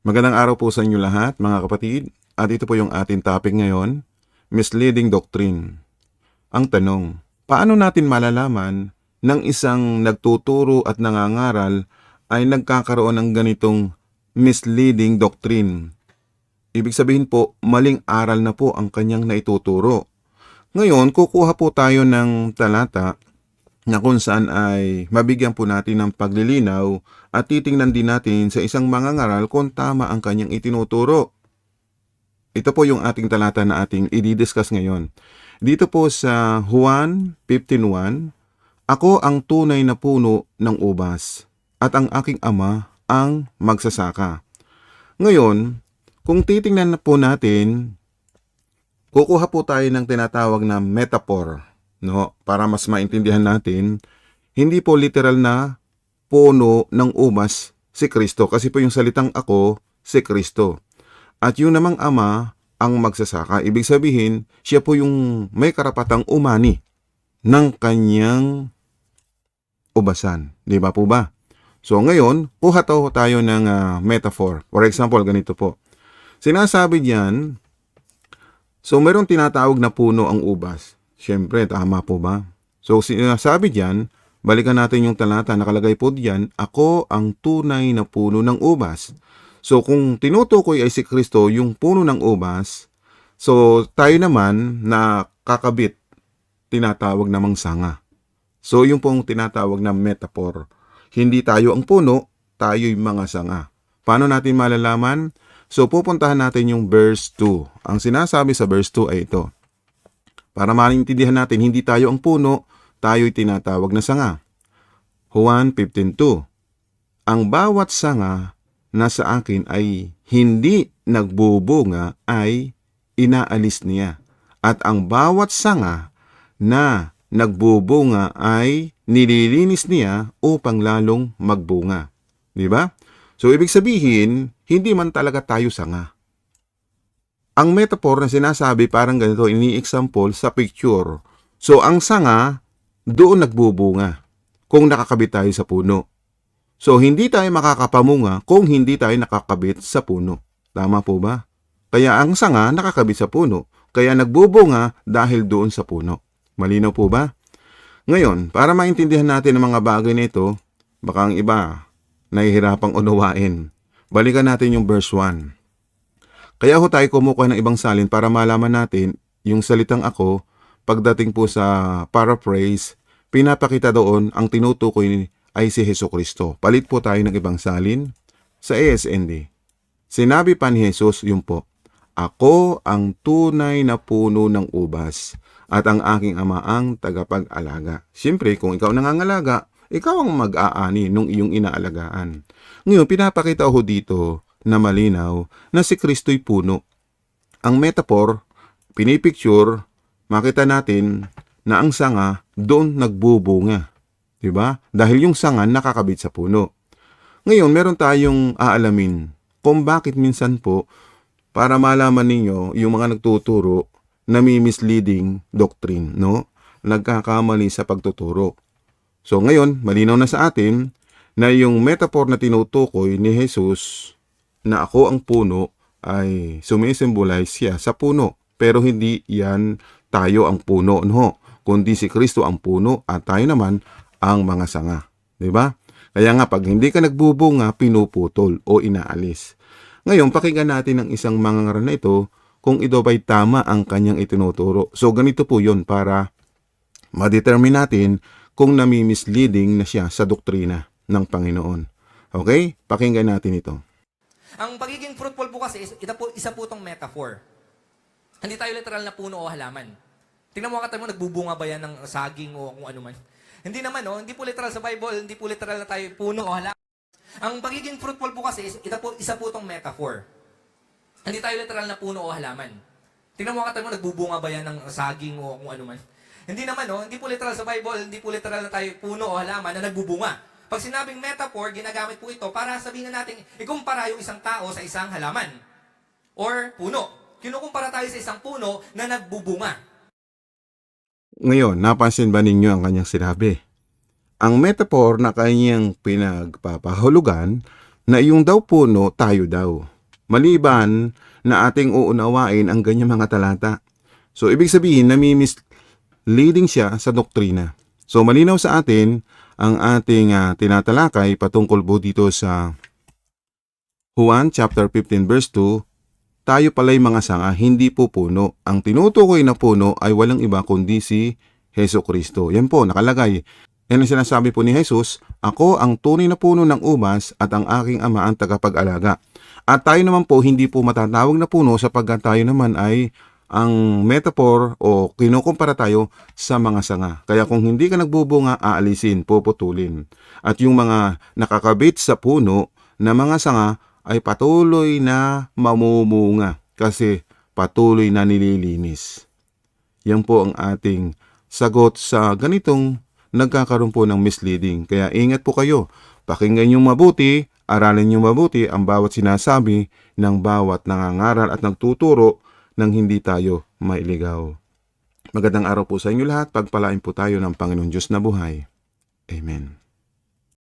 Magandang araw po sa inyo lahat, mga kapatid. At ito po yung ating topic ngayon, misleading doctrine. Ang tanong, paano natin malalaman ng isang nagtuturo at nangangaral ay nagkakaroon ng ganitong misleading doctrine? Ibig sabihin po, maling aral na po ang kanyang naituturo. Ngayon, kukuha po tayo ng talata na kung saan ay mabigyan po natin ng paglilinaw at titingnan din natin sa isang mangangaral kung tama ang kanyang itinuturo. Ito po yung ating talata na ating i-discuss ngayon. Dito po sa Juan 15.1, Ako ang tunay na puno ng ubas at ang aking ama ang magsasaka. Ngayon, kung titingnan na po natin, kukuha po tayo ng tinatawag na metaphor no, para mas maintindihan natin, hindi po literal na puno ng umas si Kristo kasi po yung salitang ako si Kristo. At yung namang ama ang magsasaka. Ibig sabihin, siya po yung may karapatang umani ng kanyang ubasan. Di ba po ba? So ngayon, kuha to tayo ng ah, metaphor. For example, ganito po. Sinasabi diyan, so mayroong tinatawag na puno ang ubas. Siyempre, tama po ba? So, sinasabi diyan, balikan natin yung talata, nakalagay po diyan, ako ang tunay na puno ng ubas. So, kung tinutukoy ay si Kristo yung puno ng ubas, so tayo naman na kakabit, tinatawag namang sanga. So, yung pong tinatawag na metaphor. Hindi tayo ang puno, tayo yung mga sanga. Paano natin malalaman? So, pupuntahan natin yung verse 2. Ang sinasabi sa verse 2 ay ito. Para maintindihan natin, hindi tayo ang puno, tayo'y tinatawag na sanga. Juan 15.2 Ang bawat sanga na sa akin ay hindi nagbubunga ay inaalis niya. At ang bawat sanga na nagbubunga ay nililinis niya upang lalong magbunga. Di ba? So, ibig sabihin, hindi man talaga tayo sanga. Ang metaphor na sinasabi parang ganito, ini-example sa picture. So, ang sanga, doon nagbubunga kung nakakabit tayo sa puno. So, hindi tayo makakapamunga kung hindi tayo nakakabit sa puno. Tama po ba? Kaya ang sanga nakakabit sa puno. Kaya nagbubunga dahil doon sa puno. Malinaw po ba? Ngayon, para maintindihan natin ang mga bagay na ito, baka ang iba nahihirapang unawain. Balikan natin yung verse 1. Kaya ho tayo kumukuha ng ibang salin para malaman natin yung salitang ako pagdating po sa paraphrase, pinapakita doon ang tinutukoy ay si Heso Kristo. Palit po tayo ng ibang salin sa ASND. Sinabi pa ni Jesus yung po, Ako ang tunay na puno ng ubas at ang aking ama ang tagapag-alaga. Siyempre, kung ikaw nangangalaga, ikaw ang mag-aani nung iyong inaalagaan. Ngayon, pinapakita ho dito na malinaw na si Kristo'y puno. Ang metaphor, pinipicture, makita natin na ang sanga doon nagbubunga. 'Di ba? Dahil yung sanga nakakabit sa puno. Ngayon, meron tayong aalamin kung bakit minsan po para malaman ninyo yung mga nagtuturo na may misleading doctrine, no? Nagkakamali sa pagtuturo. So ngayon, malinaw na sa atin na yung metaphor na tinutukoy ni Jesus na ako ang puno ay sumisimbolize siya sa puno. Pero hindi yan tayo ang puno, no? Kundi si Kristo ang puno at tayo naman ang mga sanga. Di ba? Kaya nga, pag hindi ka nagbubunga, pinuputol o inaalis. Ngayon, pakinggan natin ang isang mangangaral na ito kung ito ba'y tama ang kanyang itinuturo. So, ganito po yon para ma-determine natin kung nami-misleading na siya sa doktrina ng Panginoon. Okay? Pakinggan natin ito. Ang pagiging fruitful po kasi, ito po, isa po itong metaphor. Hindi tayo literal na puno o halaman. Tingnan mo kata mo, nagbubunga ba yan ng saging o kung ano man. Hindi naman, no? Hindi po literal sa Bible, hindi po literal na tayo puno o halaman. Ang pagiging fruitful po kasi, ito po, isa po itong metaphor. Hindi tayo literal na puno o halaman. Tingnan mo kata mo, nagbubunga ba yan ng saging o kung ano man. Hindi naman, no? Hindi po literal sa Bible, hindi po literal na tayo puno o halaman na nagbubunga. Pag sinabing metaphor, ginagamit po ito para sabihin na natin, ikumpara yung isang tao sa isang halaman. Or puno. Kinukumpara tayo sa isang puno na nagbubunga. Ngayon, napansin ba ninyo ang kanyang sinabi? Ang metaphor na kanyang pinagpapahulugan na iyong daw puno, tayo daw. Maliban na ating uunawain ang ganyang mga talata. So, ibig sabihin, nami-misleading siya sa doktrina. So, malinaw sa atin ang ating ah, tinatalakay patungkol po dito sa Juan chapter 15 verse 2, tayo pala'y mga sanga, hindi po puno. Ang tinutukoy na puno ay walang iba kundi si Heso Kristo. Yan po, nakalagay. Yan ang sinasabi po ni Jesus, Ako ang tunay na puno ng ubas at ang aking ama ang tagapag-alaga. At tayo naman po hindi po matatawag na puno sapagkat tayo naman ay ang metaphor o kinukumpara tayo sa mga sanga. Kaya kung hindi ka nagbubunga, aalisin, puputulin. At yung mga nakakabit sa puno na mga sanga ay patuloy na mamumunga kasi patuloy na nililinis. Yan po ang ating sagot sa ganitong nagkakaroon po ng misleading. Kaya ingat po kayo. Pakinggan nyo mabuti, aralin nyo mabuti ang bawat sinasabi ng bawat nangangaral at nagtuturo nang hindi tayo mailigaw. Magandang araw po sa inyo lahat. Pagpalain po tayo ng Panginoon Diyos na buhay. Amen.